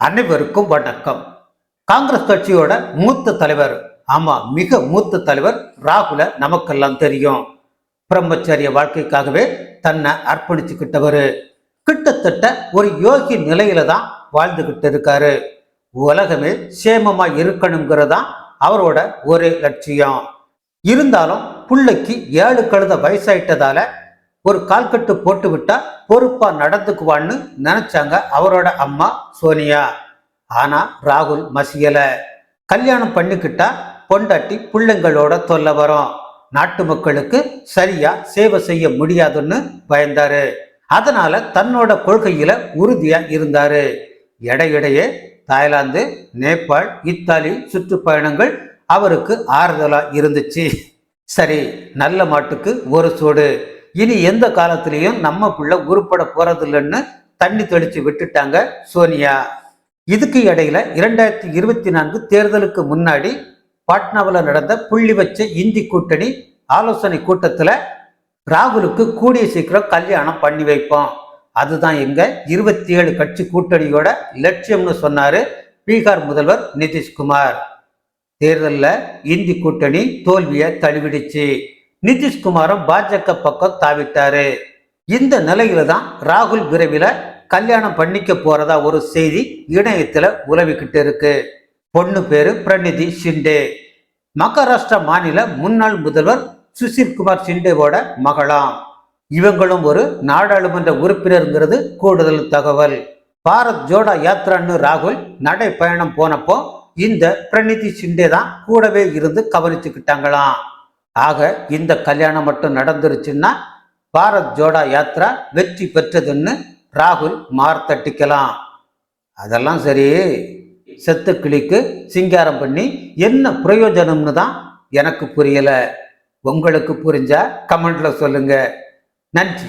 அனைவருக்கும் வணக்கம். காங்கிரஸ் கட்சியோட மூத்த தலைவர் ஆமா மிக மூத்த தலைவர் ராகுல நமக்கெல்லாம் தெரியும். பிரம்மச்சரிய வாழ்க்கைக்காகவே தன்னை அர்ப்பணிச்சுக்கிட்டவர். கிட்டத்தட்ட ஒரு யோகி நிலையில தான் வாழ்ந்துகிட்டு இருக்காரு. உலகமே சேமமா இருக்கணுங்கிறதான் அவரோட ஒரே லட்சியம். இருந்தாலும் பிள்ளைக்கு ஏழு கழுத வயசாயிட்டதால ஒரு கால்கட்டு போட்டு விட்டா பொறுப்பா நடந்துக்குவான்னு நினைச்சாங்க அவரோட அம்மா சோனியா. ஆனா ராகுல் மசியல. கல்யாணம் பண்ணிக்கிட்டா பொண்டாட்டி பிள்ளைங்களோட தொல்லை வரும். நாட்டு மக்களுக்கு சரியா சேவை செய்ய முடியாதுன்னு பயந்தாரு. அதனால தன்னோட கொள்கையில உறுதியா இருந்தாரு. இடையிடையே தாய்லாந்து நேபாள் இத்தாலி சுற்றுப்பயணங்கள் அவருக்கு ஆறுதலா இருந்துச்சு. சரி நல்ல மாட்டுக்கு ஒரு சூடு. இனி எந்த காலத்திலையும் நம்ம பிள்ளை உருப்பட போறதில்லைன்னு தண்ணி தெளிச்சு விட்டுட்டாங்க சோனியா. இதுக்கு இடையில இரண்டாயிரத்தி இருபத்தி நான்கு தேர்தலுக்கு முன்னாடி பாட்னாவில் நடந்த புள்ளி வச்ச இந்தி கூட்டணி ஆலோசனை கூட்டத்தில் ராகுலுக்கு கூடிய சீக்கிரம் கல்யாணம் பண்ணி வைப்போம். அதுதான் எங்க இருபத்தி ஏழு கட்சி கூட்டணியோட லட்சியம்னு சொன்னாரு பீகார் முதல்வர் நிதிஷ்குமார். தேர்தலில் இந்தி கூட்டணி தோல்வியை தழுவிடுச்சு. நிதிஷ்குமாரும் பாஜக பக்கம் தாவிட்டாரு. இந்த நிலையில தான் ராகுல் விரைவில் கல்யாணம் பண்ணிக்க போறதா ஒரு செய்தி இணையத்துல உலவிக்கிட்டு இருக்கு. பொண்ணு பேரு பிரநிதி ஷிண்டே. மகாராஷ்டிரா மாநில முன்னாள் முதல்வர் சுசில் குமார் ஷிண்டேவோட மகளாம். இவங்களும் ஒரு நாடாளுமன்ற உறுப்பினருங்கிறது கூடுதல் தகவல். பாரத் ஜோடா யாத்ரான்னு ராகுல் நடைப்பயணம் போனப்போ இந்த பிரணிதி ஷிண்டே தான் கூடவே இருந்து கவனிச்சுக்கிட்டாங்களாம். ஆக இந்த கல்யாணம் மட்டும் நடந்துருச்சுன்னா பாரத் ஜோடா யாத்ரா வெற்றி பெற்றதுன்னு ராகுல் மார்த்தட்டிக்கலாம் அதெல்லாம் சரி செத்து கிளிக்கு சிங்காரம் பண்ணி என்ன பிரயோஜனம்னு தான் எனக்கு புரியலை. உங்களுக்கு புரிஞ்சா கமெண்ட்ல சொல்லுங்க. நன்றி.